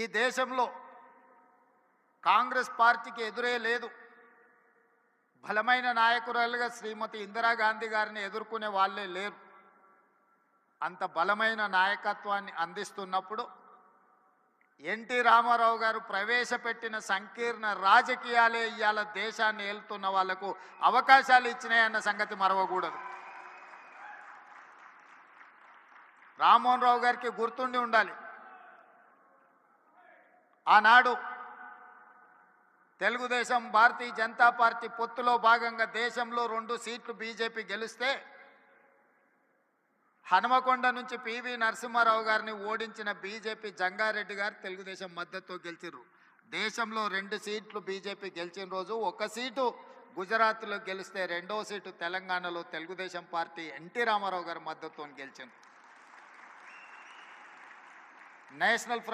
ఈ దేశంలో కాంగ్రెస్ పార్టీకి ఎదురే లేదు. బలమైన నాయకురాలుగా శ్రీమతి ఇందిరాగాంధీ గారిని ఎదుర్కొనే వాళ్ళే లేరు. అంత బలమైన నాయకత్వాన్ని అందిస్తున్నప్పుడు ఎన్టీ రామారావు గారు ప్రవేశపెట్టిన సంకీర్ణ రాజకీయాలే ఇవాళ దేశాన్ని ఏలుతున్న వాళ్ళకు అవకాశాలు ఇచ్చినాయన్న సంగతి మరవకూడదు. రామ్మోహన్ రావు గారికి గుర్తుండి ఉండాలి. ఆనాడు తెలుగుదేశం భారతీయ జనతా పార్టీ పొత్తులో భాగంగా దేశంలో రెండు సీట్లు బీజేపీ గెలిస్తే హనుమకొండ నుంచి పివి నరసింహారావు గారిని ఓడించిన బీజేపీ జంగారెడ్డి గారు తెలుగుదేశం మద్దతుతో గెలిచిర్రు. దేశంలో రెండు సీట్లు బీజేపీ గెలిచిన రోజు ఒక సీటు గుజరాత్లో గెలిస్తే రెండో సీటు తెలంగాణలో తెలుగుదేశం పార్టీ ఎన్టీ రామారావు గారి మద్దతుతో గెలిచింది. నేషనల్